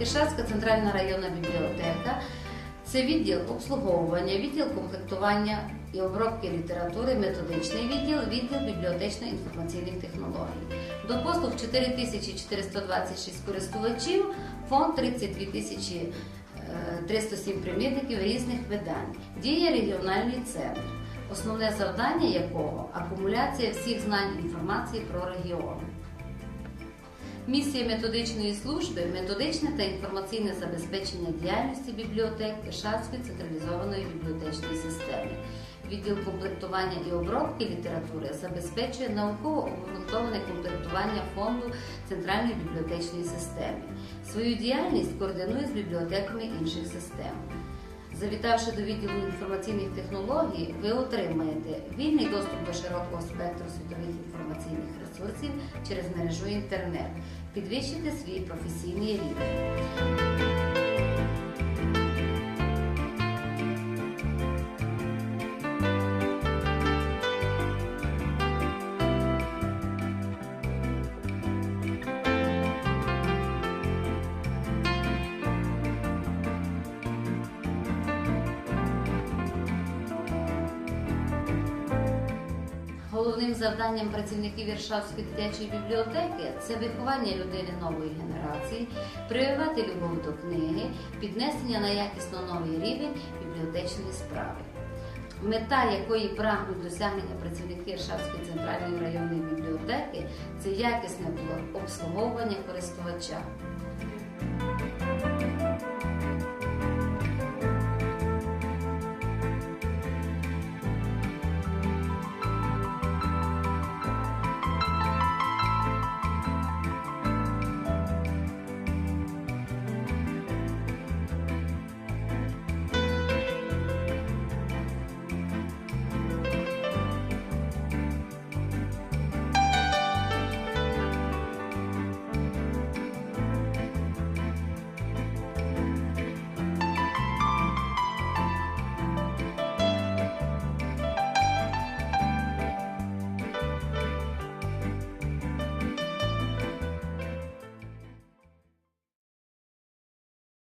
Іршавська центральна районна бібліотека це відділ обслуговування, відділ комплектування і обробки літератури, методичний відділ, відділ бібліотечно-інформаційних технологій. До послуг 4426 користувачів, фонд 32 тисячі е, 307 примірників різних видань. Діє регіональний центр, основне завдання якого акумуляція всіх знань і інформації про регіон. Місія методичної служби методичне та інформаційне забезпечення діяльності бібліотек Іршавської централізованої бібліотечної системи. Відділ комплектування і обробки літератури забезпечує науково обґрунтоване комплектування фонду центральної бібліотечної системи. Свою діяльність координує з бібліотеками інших систем. Завітавши до відділу інформаційних технологій, ви отримаєте вільний доступ до широкого спектру світових інформаційних ресурсів через мережу інтернет, підвищите свій професійний рівень. Головним завданням працівників Віршавської дитячої бібліотеки це виховання людини нової генерації, прививати любов до книги, піднесення на якісно новий рівень бібліотечної справи. Мета якої прагнуть досягнення працівники Іршавської центральної районної бібліотеки це якісне обслуговування користувача.